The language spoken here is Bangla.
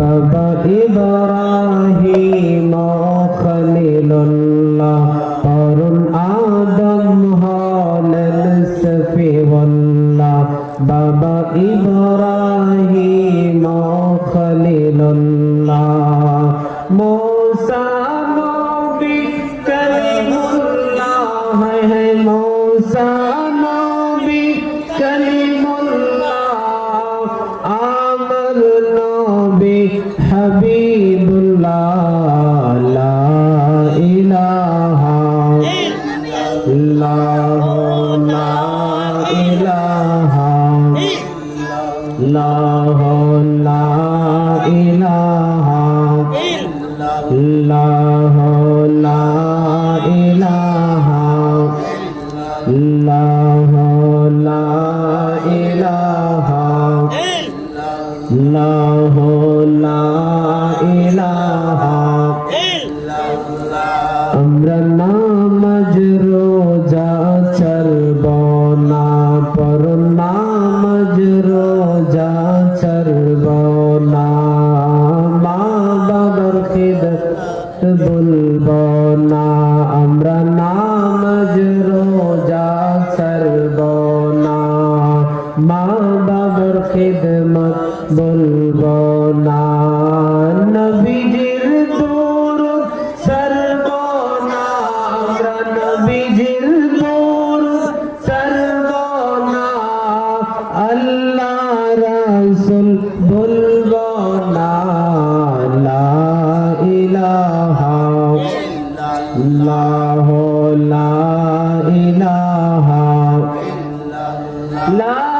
বাবা ইব্রাহিম খলিলুল্লাহ। পরুন আদম হলেন সফিউল্লাহ বাবা ইব্রাহিম নবী হাবিবুল্লাহ ইলাহা ইলাহা ইলাহা আমরা নামাজ রোজা চলব না, পর নামাজ রোজা চলব না। মা বাবার খিদত বলব না, আমরা নামাজ রোজা চলব না। মা খিদমত বলব না। নবীজির দরুদ সর্বনা আমরা নবীজির দরুদ সর্বনা আল্লাহ রাসূল বলব না। লা ইলাহা ইল্লাল্লাহ।